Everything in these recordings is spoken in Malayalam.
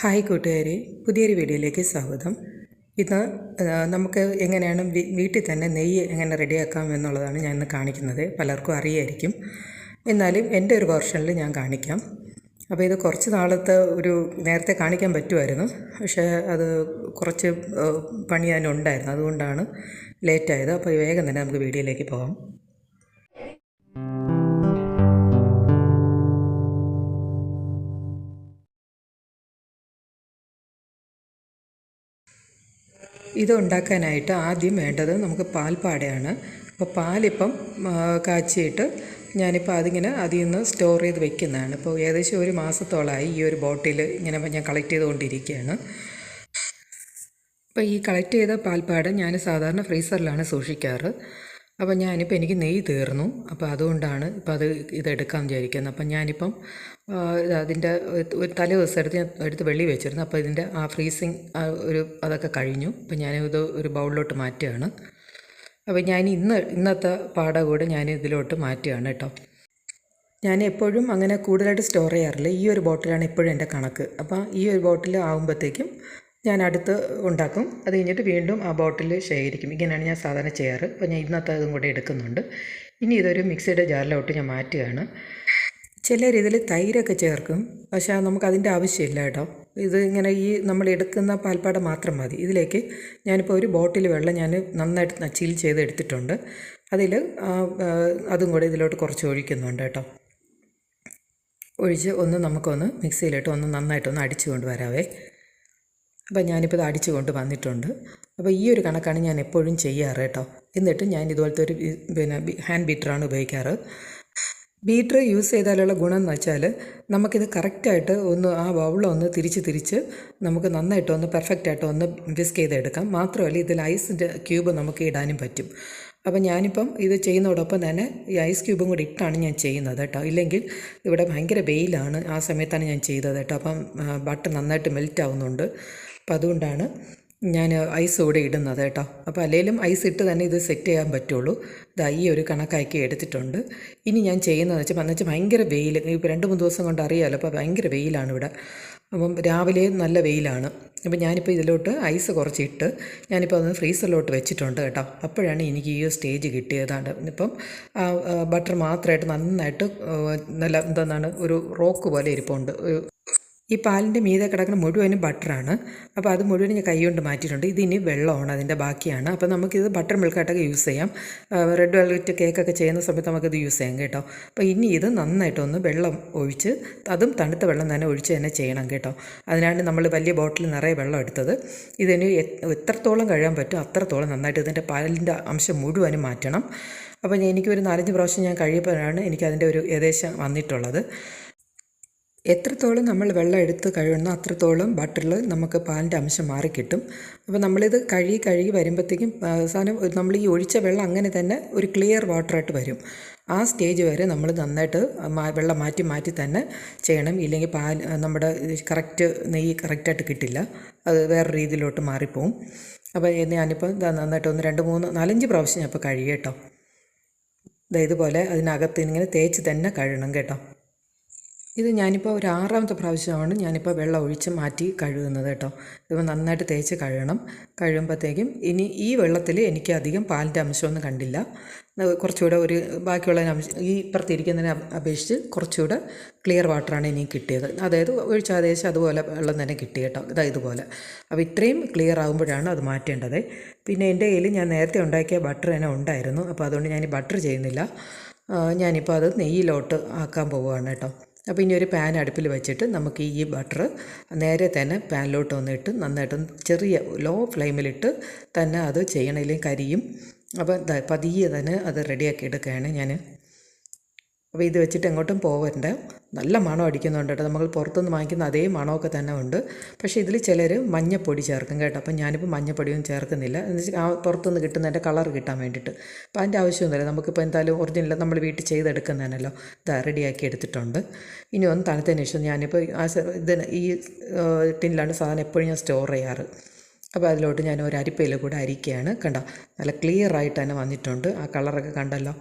ഹായ് കൂട്ടുകാരെ പുതിയൊരു വീഡിയോയിലേക്ക് സ്വാഗതം. ഇന്ന് നമുക്ക് എങ്ങനെയാണ് വീട്ടിൽ തന്നെ നെയ്യ് എങ്ങനെ റെഡിയാക്കാം എന്നുള്ളതാണ് ഞാൻ ഇന്ന് കാണിക്കുന്നത്. പലർക്കും അറിയായിരിക്കും. എന്നാലും എന്റെ ഒരു വെർഷനിൽ ഞാൻ കാണിക്കാം. അപ്പോൾ ഇത് കുറച്ച് നാളത്തെ ഒരു നേരത്തെ കാണിക്കാൻ പറ്റുമായിരുന്നു. പക്ഷേ അത് കുറച്ച് പണി അതിനുണ്ടായിരുന്നു. അതുകൊണ്ടാണ് ലേറ്റായത്. അപ്പോൾ വേഗം തന്നെ നമുക്ക് വീഡിയോയിലേക്ക് പോകാം. ഇത് ഉണ്ടാക്കാനായിട്ട് ആദ്യം വേണ്ടത് നമുക്ക് പാൽപ്പാടയാണ് അപ്പോൾ പാലിപ്പം കാച്ചിയിട്ട് ഞാനിപ്പോൾ അതിങ്ങനെ അതിൽ നിന്ന് സ്റ്റോർ ചെയ്ത് വെക്കുന്നതാണ്. ഇപ്പോൾ ഏകദേശം ഒരു മാസത്തോളമായി ഈ ഒരു ബോട്ടിൽ ഇങ്ങനെ ഞാൻ കളക്ട് ചെയ്തുകൊണ്ടിരിക്കുകയാണ്. അപ്പോൾ ഈ കളക്ട് ചെയ്ത പാൽപ്പാട് ഞാൻ സാധാരണ ഫ്രീസറിലാണ് സൂക്ഷിക്കാറ്. അപ്പോൾ ഞാനിപ്പോൾ എനിക്ക് നെയ്യ് തീർന്നു. അപ്പോൾ അതുകൊണ്ടാണ് ഇപ്പോൾ അത് ഇതെടുക്കാൻ വിചാരിക്കുന്നത് അപ്പം ഞാനിപ്പം അതിന്റെ ഒരു തലേ ദിവസം എടുത്ത് ഞാൻ എടുത്ത് വെള്ളി വെച്ചിരുന്നു. അപ്പോൾ ഇതിന്റെ ആ ഫ്രീസിങ് ഒരു അതൊക്കെ കഴിഞ്ഞു. അപ്പോൾ ഞാനിത് ഒരു ബൗളിലോട്ട് മാറ്റുകയാണ്. അപ്പോൾ ഞാൻ ഇന്ന് ഇന്നത്തെ പാട കൂടെ ഞാൻ ഇതിലോട്ട് മാറ്റുകയാണ് കേട്ടോ. ഞാൻ എപ്പോഴും അങ്ങനെ കൂടുതലായിട്ട് സ്റ്റോർ ചെയ്യാറില്ല. ഈ ഒരു ബോട്ടിലാണ് എപ്പോഴും എന്റെ കണക്ക്. അപ്പോൾ ഈ ഒരു ബോട്ടിൽ ആകുമ്പോഴത്തേക്കും ഞാൻ അടുത്ത് ഉണ്ടാക്കും. അത് കഴിഞ്ഞിട്ട് വീണ്ടും ആ ബോട്ടിൽ ശേഖരിക്കും. ഇങ്ങനെയാണ് ഞാൻ സാധാരണ ചെയ്യാറ്. അപ്പോൾ ഞാൻ ഇന്നത്തെ അതും കൂടെ എടുക്കുന്നുണ്ട്. ഇനി ഇതൊരു മിക്സിയുടെ ജാറിലോട്ട് ഞാൻ മാറ്റുകയാണ്. ചിലർ ഇതിൽ തൈരൊക്കെ ചേർക്കും. പക്ഷേ നമുക്കതിന്റെ ആവശ്യമില്ല കേട്ടോ. ഇത് ഇങ്ങനെ ഈ നമ്മൾ എടുക്കുന്ന പാൽപ്പാട മാത്രം മതി. ഇതിലേക്ക് ഞാനിപ്പോൾ ഒരു ബോട്ടിൽ വെള്ളം ഞാൻ നന്നായിട്ട് ചിൽ ചെയ്ത് എടുത്തിട്ടുണ്ട്. അതിൽ അതും കൂടെ ഇതിലോട്ട് കുറച്ച് ഒഴിക്കുന്നുണ്ട് കേട്ടോ. ഒഴിച്ച് ഒന്ന് നമുക്കൊന്ന് മിക്സിയിലിട്ട് ഒന്ന് നന്നായിട്ടൊന്ന് അടിച്ചു കൊണ്ട് അപ്പോൾ ഞാനിപ്പോൾ ഇത് അടിച്ചു കൊണ്ട് വന്നിട്ടുണ്ട്. അപ്പോൾ ഈ ഒരു കണക്കാണ് ഞാൻ എപ്പോഴും ചെയ്യാറ് കേട്ടോ. എന്നിട്ട് ഞാൻ ഇതുപോലത്തെ ഒരു പിന്നെ ഹാൻഡ് ബീറ്ററാണ് ഉപയോഗിക്കാറ്. ബീറ്റർ യൂസ് ചെയ്താലുള്ള ഗുണം എന്ന് വെച്ചാൽ നമുക്കിത് കറക്റ്റായിട്ട് ഒന്ന് ആ ബൗളൊന്ന് തിരിച്ച് തിരിച്ച് നമുക്ക് നന്നായിട്ട് ഒന്ന് പെർഫെക്റ്റായിട്ട് ഒന്ന് വിസ്ക് ചെയ്തെടുക്കാം. മാത്രമല്ല ഇതിൽ ഐസിന്റെ ക്യൂബ് നമുക്ക് ഇടാനും പറ്റും. അപ്പം ഞാനിപ്പം ഇത് ചെയ്യുന്നതോടൊപ്പം തന്നെ ഈ ഐസ് ക്യൂബും കൂടി ഇട്ടാണ് ഞാൻ ചെയ്യുന്നത് കേട്ടോ. ഇല്ലെങ്കിൽ ഇവിടെ ഭയങ്കര വെയിലാണ് ആ സമയത്താണ് ഞാൻ ചെയ്തത് കേട്ടോ. അപ്പം ബട്ടർ നന്നായിട്ട് മെൽറ്റ് ആവുന്നുണ്ട്. അപ്പം അതുകൊണ്ടാണ് ഞാൻ ഐസ് കൂടെ ഇടുന്നത് കേട്ടോ. അപ്പോൾ അല്ലെങ്കിലും ഐസ് ഇട്ട് തന്നെ ഇത് സെറ്റ് ചെയ്യാൻ പറ്റുള്ളൂ. ഇതാ ഈ ഒരു കണക്കാക്കി എടുത്തിട്ടുണ്ട്. ഇനി ഞാൻ ചെയ്യുന്നതെന്ന് വെച്ചാൽ എന്ന് വെച്ചാൽ ഭയങ്കര വെയിൽ ഇപ്പോൾ രണ്ട് മൂന്ന് ദിവസം കൊണ്ട് അറിയാമല്ലോ അപ്പോൾ ഭയങ്കര വെയിലാണ് ഇവിടെ. അപ്പം രാവിലെ നല്ല വെയിലാണ്. അപ്പം ഞാനിപ്പോൾ ഇതിലോട്ട് ഐസ് കുറച്ചിട്ട് ഞാനിപ്പോൾ അത് ഫ്രീസറിലോട്ട് വെച്ചിട്ടുണ്ട് കേട്ടോ. അപ്പോഴാണ് എനിക്ക് ഈ സ്റ്റേജ് കിട്ടിയതാണ്. ഇപ്പം ബട്ടർ മാത്രമായിട്ട് നന്നായിട്ട് നല്ല എന്താണ് ഒരു റോക്ക് പോലെ ഇരിപ്പുണ്ട്. ഈ പാലിന്റെ മീതെ കിടക്കുന്ന മുഴുവനും ബട്ടറാണ്. അപ്പോൾ അത് മുഴുവനും ഞാൻ കൈകൊണ്ട് മാറ്റിയിട്ടുണ്ട്. ഇതിനി വെള്ളമാണ് അതിന്റെ ബാക്കിയാണ്. അപ്പോൾ നമുക്കിത് ബട്ടർ മിൽക്കായിട്ടൊക്കെ യൂസ് ചെയ്യാം. റെഡ് വെൽവെറ്റ് കേക്കൊക്കെ ചെയ്യുന്ന സമയത്ത് നമുക്കിത് യൂസ് ചെയ്യാം കേട്ടോ. അപ്പോൾ ഇനി ഇത് നന്നായിട്ടൊന്ന് വെള്ളം ഒഴിച്ച് അതും തണുത്ത വെള്ളം തന്നെ ഒഴിച്ച് തന്നെ ചെയ്യണം കേട്ടോ. അതിനാണ് നമ്മൾ വലിയ ബോട്ടിൽ നിറയെ വെള്ളം എടുത്തത്. ഇതിന് എത്രത്തോളം കഴിയാൻ പറ്റും അത്രത്തോളം നന്നായിട്ട് ഇതിന്റെ പാലിന്റെ അംശം മുഴുവനും മാറ്റണം. അപ്പോൾ എനിക്കൊരു നാലഞ്ച് പ്രാവശ്യം ഞാൻ കഴിയപ്പോഴാണ് എനിക്കതിന്റെ ഒരു ഏകദേശം വന്നിട്ടുള്ളത്. എത്രത്തോളം നമ്മൾ വെള്ളം എടുത്ത് കഴുകണോ അത്രത്തോളം ബട്ടറിൽ നമുക്ക് പാലിന്റെ അംശം മാറിക്കിട്ടും അപ്പോൾ നമ്മളിത് കഴുകി കഴുകി വരുമ്പോഴത്തേക്കും അവസാനം നമ്മൾ ഈ ഒഴിച്ച വെള്ളം അങ്ങനെ തന്നെ ഒരു ക്ലിയർ വാട്ടറായിട്ട് വരും. ആ സ്റ്റേജ് വരെ നമ്മൾ നന്നായിട്ട് വെള്ളം മാറ്റി മാറ്റി തന്നെ ചെയ്യണം. ഇല്ലെങ്കിൽ പാൽ നമ്മുടെ കറക്റ്റ് നെയ്യ് കറക്റ്റായിട്ട് കിട്ടില്ല. അത് വേറെ രീതിയിലോട്ട് മാറിപ്പോവും. അപ്പോൾ ഞാനിപ്പോൾ നന്നായിട്ട് ഒന്ന് രണ്ട് മൂന്ന് നാലഞ്ച് പ്രാവശ്യം ഞാൻ ഇപ്പോൾ കഴുകി കേട്ടോ. ഇതുപോലെ അതിനകത്ത് ഇങ്ങനെ തേച്ച് തന്നെ കഴുകണം കേട്ടോ. ഇത് ഞാനിപ്പോൾ ഒരു ആറാമത്തെ പ്രാവശ്യമാണ് ഞാനിപ്പോൾ വെള്ളം ഒഴിച്ച് മാറ്റി കഴുകുന്നത് കേട്ടോ. ഇത് നന്നായിട്ട് തേച്ച് കഴുകണം. കഴുകുമ്പോഴത്തേക്കും ഇനി ഈ വെള്ളത്തിൽ എനിക്ക് അധികം പാലിന്റെ അംശമൊന്നും കണ്ടില്ല. കുറച്ചുകൂടെ ഒരു ബാക്കിയുള്ള അംശം ഈ ഇപ്പുറത്തിരിക്കുന്നതിനെ അപ്- അപേക്ഷിച്ച് കുറച്ചുകൂടെ ക്ലിയർ വാട്ടറാണ് ഇനി കിട്ടിയത്. അതായത് ഒഴിച്ച ഏകദേശം അതുപോലെ വെള്ളം തന്നെ കിട്ടി കേട്ടോ. ഇതാ ഇതുപോലെ. അപ്പോൾ ഇത്രയും ക്ലിയർ ആകുമ്പോഴാണ് അത് മാറ്റേണ്ടത്. പിന്നെ എന്റെ കയ്യിൽ ഞാൻ നേരത്തെ ഉണ്ടാക്കിയ ബട്ടർ തന്നെ ഉണ്ടായിരുന്നു. അപ്പോൾ അതുകൊണ്ട് ഞാൻ ഈ ബട്ടർ ചെയ്യുന്നില്ല. ഞാനിപ്പോൾ അത് നെയ്യിലോട്ട് ആക്കാൻ പോവുകയാണ് കേട്ടോ. അപ്പോൾ ഇനി ഒരു പാൻ അടുപ്പിൽ വെച്ചിട്ട് നമുക്ക് ഈ ബട്ടർ നേരെ തന്നെ പാനിലോട്ട് വന്നിട്ട് നന്നായിട്ട് ചെറിയ ലോ ഫ്ലെയിമിലിട്ട് തന്നെ അത് ചെയ്യണം കരിയും. അപ്പോൾ പതിയെ തന്നെ അത് റെഡിയാക്കി എടുക്കുകയാണ് ഞാൻ അപ്പോൾ ഇത് വെച്ചിട്ട് എങ്ങോട്ടും പോകരുത് നല്ല മണം അടിക്കുന്നുണ്ട് കേട്ടോ. നമ്മൾ പുറത്തുനിന്ന് വാങ്ങിക്കുന്ന അതേ മണമൊക്കെ തന്നെ ഉണ്ട്. പക്ഷേ ഇതിൽ ചിലർ മഞ്ഞപ്പൊടി ചേർക്കും കേട്ടോ. അപ്പം ഞാനിപ്പോൾ മഞ്ഞപ്പൊടിയൊന്നും ചേർക്കുന്നില്ല. എന്ന് വെച്ചാൽ ആ പുറത്തുനിന്ന് കിട്ടുന്നതിന്റെ കളർ കിട്ടാൻ വേണ്ടിയിട്ട്. അപ്പോൾ അതിന്റെ ആവശ്യമൊന്നുമില്ല. നമുക്കിപ്പോൾ എന്തായാലും ഒറിജിനൽ നമ്മൾ വീട്ടിൽ ചെയ്തെടുക്കുന്നതാണല്ലോ ഇതാ റെഡിയാക്കി എടുത്തിട്ടുണ്ട്. ഇനി ഒന്ന് തണുത്തതിന് ശേഷം ഞാനിപ്പോൾ ആ ഇതിന് ഈ ടിന്നിലാണ് സാധനം എപ്പോഴും ഞാൻ സ്റ്റോർ ചെയ്യാറ്. അപ്പോൾ അതിലോട്ട് ഞാൻ ഒരു അരിപ്പയിൽ കൂടെ അരിക്കുകയാണ്. കണ്ടോ? നല്ല ക്ലിയർ ആയിട്ട് തന്നെ വന്നിട്ടുണ്ട്. ആ കളറൊക്കെ കണ്ടല്ലോ?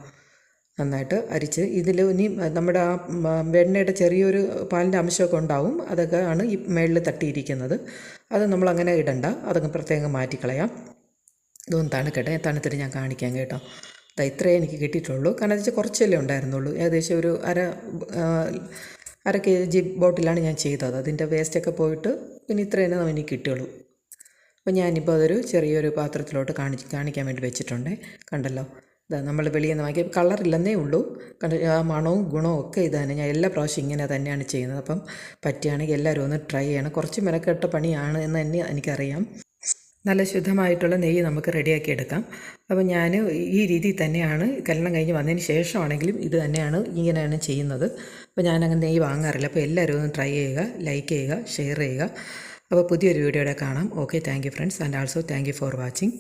നന്നായിട്ട് അരിച്ച് ഇതിൽ ഇനി നമ്മുടെ ആ വെണ്ണയുടെ ചെറിയൊരു പാലിന്റെ അംശമൊക്കെ ഉണ്ടാവും. അതൊക്കെ ആണ് ഈ മേളിൽ തട്ടിയിരിക്കുന്നത്. അത് നമ്മളങ്ങനെ ഇടണ്ട. അതങ്ങ് പ്രത്യേകം മാറ്റിക്കളയാം. ഇതൊന്ന് തണുക്കട്ടെ. തണുത്തിട്ട് ഞാൻ കാണിക്കാം കേട്ടോ. അതാ ഇത്രയേ എനിക്ക് കിട്ടിയിട്ടുള്ളൂ. കാരണം വെച്ചാൽ കുറച്ചല്ലേ ഉണ്ടായിരുന്നുള്ളൂ. ഏകദേശം ഒരു അര അര കെ ജി ബോട്ടിലാണ് ഞാൻ ചെയ്തത്. അതിന്റെ വേസ്റ്റൊക്കെ പോയിട്ട് പിന്നെ ഇത്രയേ എനിക്ക് കിട്ടിയുള്ളൂ അപ്പോൾ ഞാനിപ്പോൾ അതൊരു ചെറിയൊരു പാത്രത്തിലോട്ട് കാണിച്ച് കാണിക്കാൻ വേണ്ടി വെച്ചിട്ടുണ്ട്. കണ്ടല്ലോ. നമ്മൾ വെളിയിൽ നിന്ന് വാങ്ങിക്കുക കളറില്ലെന്നേ ഉള്ളൂ. കണ്ട മണവും ഗുണവും ഒക്കെ ഇത് തന്നെ ഞാൻ എല്ലാ പ്രാവശ്യം ഇങ്ങനെ തന്നെയാണ് ചെയ്യുന്നത്. അപ്പം പറ്റുകയാണെങ്കിൽ എല്ലാവരും ഒന്ന് ട്രൈ ചെയ്യണം. കുറച്ച് മെനക്കെട്ട പണിയാണ് എന്ന് തന്നെ എനിക്കറിയാം. നല്ല ശുദ്ധമായിട്ടുള്ള നെയ്യ് നമുക്ക് റെഡിയാക്കി എടുക്കാം. അപ്പോൾ ഞാൻ ഈ രീതിയിൽ തന്നെയാണ് കല്യാണം കഴിഞ്ഞ് വന്നതിന് ശേഷമാണെങ്കിലും ഇത് തന്നെയാണ് ഇങ്ങനെയാണ് ചെയ്യുന്നത്. അപ്പോൾ ഞാനങ്ങനെ നെയ്യ് വാങ്ങാറില്ല. അപ്പോൾ എല്ലാവരും ഒന്ന് ട്രൈ ചെയ്യുക ലൈക്ക് ചെയ്യുക ഷെയർ ചെയ്യുക. അപ്പോൾ പുതിയൊരു വീഡിയോയുടെ കാണാം. Okay thank you friends and also thank you for watching